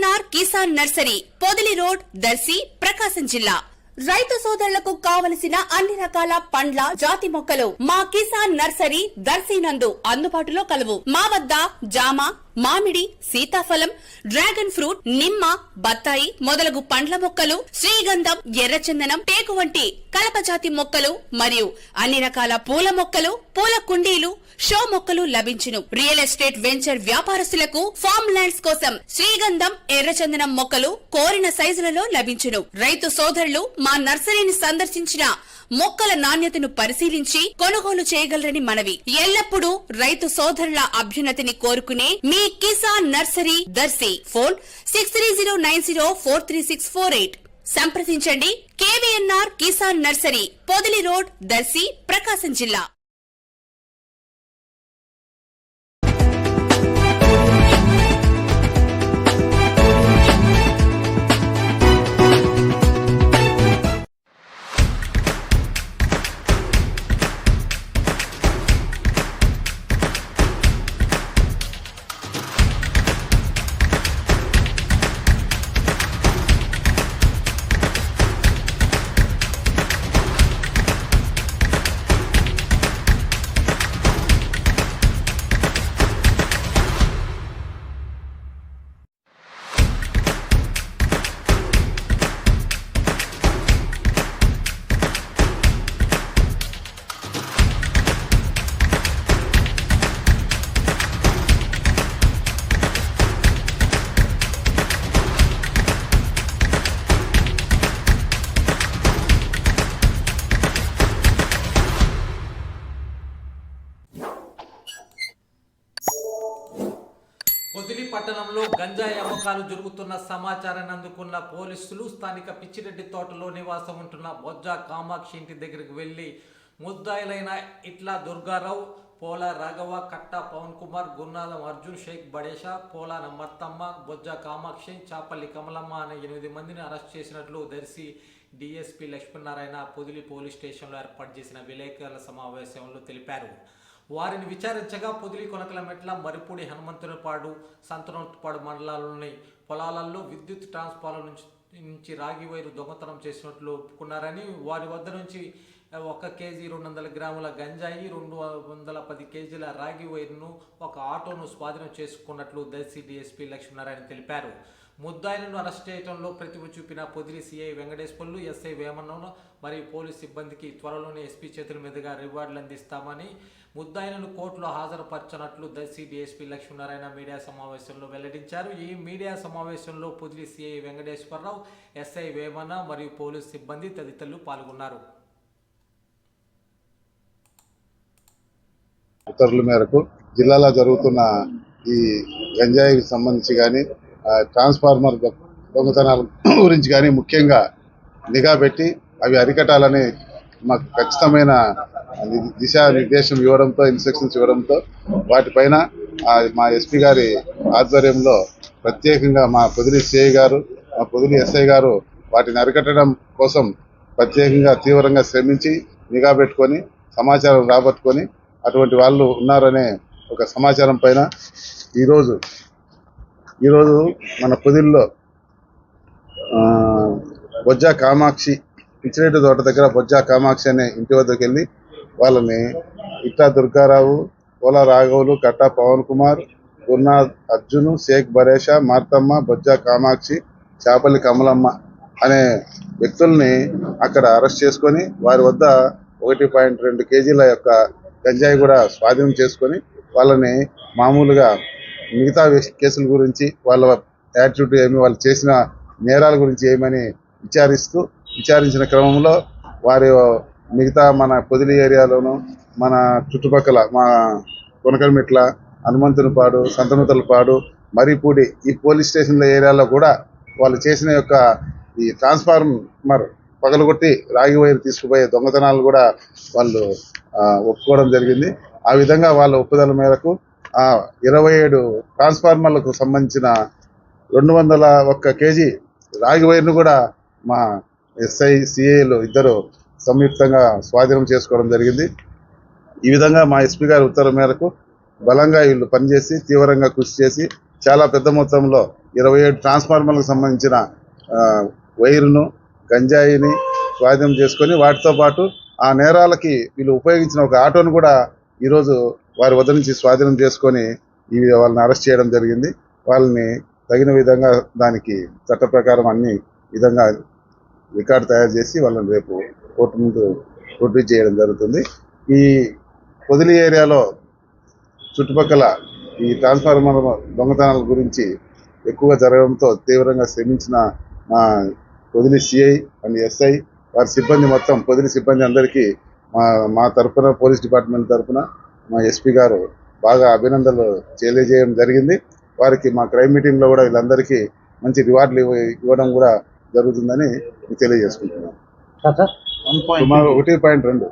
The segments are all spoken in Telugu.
NR Kisan nursery Podili road Darsi Prakasam జిల్లా. రైతు సోదరులకు కావలసిన అన్ని రకాల పండ్ల జాతి మొక్కలు మా కిసాన్ నర్సరీ దర్శి నందు అందుబాటులో కలవు. మా వద్ద జామ మామిడి సీతాఫలం డ్రాగన్ ఫ్రూట్ నిమ్మ బత్తాయి మొదలగు పండ్ల మొక్కలు శ్రీగంధం ఎర్రచందనం టేకు వంటి కలపజాతి మొక్కలు మరియు అన్ని రకాల పూల మొక్కలు పూల కుండీలు షో మొక్కలు లభించును. రియల్ ఎస్టేట్ వెంచర్ వ్యాపారస్తులకు ఫార్మ్ ల్యాండ్స్ కోసం శ్రీగంధం ఎర్రచందనం మొక్కలు కోరిన సైజులలో లభించును. రైతు సోదరులు మా నర్సరీని సందర్శించిన మొక్కల నాణ్యతను పరిశీలించి కొనుగోలు చేయగలరని మనవి. ఎల్లప్పుడూ రైతు సోదరుల అభ్యున్నతిని కోరుకునే మీ Kisan nursery Darsi. Phone six three zero nine zero four three six four eight సంప్రదించండి. KVNR Kisan nursery Podili road Darsi Prakasam జిల్లా. పొదిలి పట్టణంలో గంజాయి అమ్మకాలు జరుగుతున్న సమాచారాన్ని అందుకున్న పోలీసులు స్థానిక పిచ్చిరెడ్డి తోటలో నివాసం ఉంటున్న బొజ్జా కామాక్షి ఇంటి దగ్గరికి వెళ్ళి ముద్దాయిలైన ఇట్లా దుర్గారావు పోల రాఘవ కట్ట పవన్ కుమార్ గున్నాలం అర్జున్ షేక్ బడేషా పోలాన మర్తమ్మ బొజ్జా కామాక్షి చాపల్లి కమలమ్మ అనే ఎనిమిది మందిని అరెస్ట్ చేసినట్లు దర్శి డిఎస్పీ లక్ష్మీనారాయణ పొదిలి పోలీస్ స్టేషన్లో ఏర్పాటు చేసిన విలేకరుల సమావేశంలో తెలిపారు. వారిని విచారించగా పొదిలి కొనకల మెట్ల మరిపూడి హనుమంతునిపాడు సంతనోత్పాడు మండలాల్లోని పొలాలలో విద్యుత్ ట్రాన్స్ఫార్మర్ నుంచి నుంచి రాగి వైరు దొంగతనం చేసినట్లు ఒప్పుకున్నారని వారి వద్ద నుంచి ఒక కేజీ రెండు వందల గ్రాముల గంజాయి రెండు వందల పది కేజీల రాగి వైర్ను ఒక ఆటోను స్వాధీనం చేసుకున్నట్లు దర్శి డిఎస్పీ లక్ష్మీనారాయణ తెలిపారు. ముద్దాయిలను అరెస్ట్ చేయడంలో ప్రతిభ చూపిన పొదిలి సిఐ వెంకటేశ్వర్లు ఎస్ఐ వేమన్నను మరియు పోలీస్ సిబ్బందికి త్వరలోనే ఎస్పీ చేతుల మీదుగా రివార్డులు అందిస్తామని ముద్దాయిలను కోర్టులో హాజరుపరచనట్లు దర్శి డిఎస్పీ లక్ష్మీనారాయణ మీడియా సమావేశంలో వెల్లడించారు. ఈ మీడియా సమావేశంలో పొదిలి సిఐ వెంకటేశ్వరరావు ఎస్ఐ వేమన్న మరియు పోలీస్ సిబ్బంది తదితరులు పాల్గొన్నారు. ఉత్తర్వుల మేరకు జిల్లాలో జరుగుతున్న ఈ గంజాయికి సంబంధించి కానీ ట్రాన్స్ఫార్మర్ దొంగతనాల గురించి కానీ ముఖ్యంగా నిఘా పెట్టి అవి అరికట్టాలని మాకు ఖచ్చితమైన దిశా దిశానిర్దేశం ఇవ్వడంతో ఇన్స్ట్రక్షన్స్ ఇవ్వడంతో వాటిపైన మా ఎస్పీ గారి ఆధ్వర్యంలో ప్రత్యేకంగా మా పొదిలి సిఐ గారు మా పొదిలి ఎస్ఐ గారు వాటిని అరికట్టడం కోసం ప్రత్యేకంగా తీవ్రంగా శ్రమించి నిఘా పెట్టుకొని సమాచారం రాబట్టుకొని అటువంటి వాళ్ళు ఉన్నారనే ఒక సమాచారం పైన ఈరోజు ఈరోజు మన పొదిల్లో బొజ్జా కామాక్షి పిచ్చిరేటు తోట దగ్గర బొజ్జా కామాక్షి అనే ఇంటి వద్దకు వెళ్ళి వాళ్ళని ఇట్టా దుర్గారావు కోల రాఘవులు కట్టా పవన్ కుమార్ గురునాథ్ అర్జును షేక్ బరేషా మార్తమ్మ బొజ్జా కామాక్షి చేపల్లి కమలమ్మ అనే వ్యక్తుల్ని అక్కడ అరెస్ట్ చేసుకొని వారి వద్ద ఒకటి పాయింట్ రెండు కేజీల యొక్క గంజాయి కూడా స్వాధీనం చేసుకొని వాళ్ళని మామూలుగా మిగతా కేసుల గురించి వాళ్ళ యాటిట్యూడ్ ఏమి వాళ్ళు చేసిన నేరాల గురించి ఏమని విచారిస్తూ విచారించిన క్రమంలో వారి మిగతా మన పొదిలి ఏరియాలోను మన చుట్టుపక్కల మా కొనకలమిట్ల హనుమంతునిపాడు సంతనూతలపాడు మరిపూడి ఈ పోలీస్ స్టేషన్ల ఏరియాలో కూడా వాళ్ళు చేసిన యొక్క ఈ ట్రాన్స్ఫార్మర్ పగలగొట్టి రాగి వైర్ తీసుకుపోయే దొంగతనాలు కూడా వాళ్ళు ఒప్పుకోవడం జరిగింది. ఆ విధంగా వాళ్ళ ఒప్పుదల మేరకు ఆ ఇరవై ఏడు ట్రాన్స్ఫార్మర్లకు సంబంధించిన రెండు వందల ఒక్క కేజీ రాగి వైర్ను కూడా మా ఎస్ఐ సిఐలు ఇద్దరు సంయుక్తంగా స్వాధీనం చేసుకోవడం జరిగింది. ఈ విధంగా మా ఎస్పీ గారి ఉత్తర్వు మేరకు బలంగా వీళ్ళు పనిచేసి తీవ్రంగా కృషి చేసి చాలా పెద్ద మొత్తంలో ఇరవై ఏడు ట్రాన్స్ఫార్మర్లకు సంబంధించిన వైర్ను వైరును గంజాయిని స్వాధీనం చేసుకొని వాటితో పాటు ఆ నేరాలకి వీళ్ళు ఉపయోగించిన ఒక ఆటోను కూడా ఈరోజు వారి వద్ద నుంచి స్వాధీనం చేసుకొని ఈ వాళ్ళని అరెస్ట్ చేయడం జరిగింది. వాళ్ళని తగిన విధంగా దానికి చట్ట ప్రకారం అన్ని విధంగా రికార్డు తయారు చేసి వాళ్ళని రేపు కోర్టు ముందు ప్రొడ్యూస్ చేయడం జరుగుతుంది. ఈ పొదిలి ఏరియాలో చుట్టుపక్కల ఈ ట్రాన్స్ఫార్మర్ దొంగతనాల గురించి ఎక్కువగా జరగడంతో తీవ్రంగా శ్రమించిన మా పొదిలి సిఐ అండ్ ఎస్ఐ వారి సిబ్బంది మొత్తం పొదిలి సిబ్బంది అందరికీ మా మా తరపున పోలీస్ డిపార్ట్మెంట్ తరపున మా ఎస్పీ గారు బాగా అభినందనలు తెలియజేయడం జరిగింది. వారికి మా క్రైమ్ మీటింగ్లో కూడా వీళ్ళందరికీ మంచి రివార్డులు ఇవ్వ- ఇవ్వడం కూడా జరుగుతుందని సుమారు ఒకటి పాయింట్ రెండు.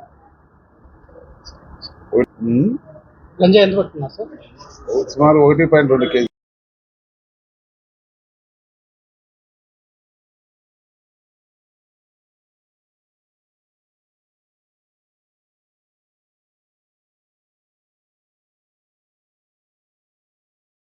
సుమారు ఒకటి పాయింట్ రెండు కేజీ.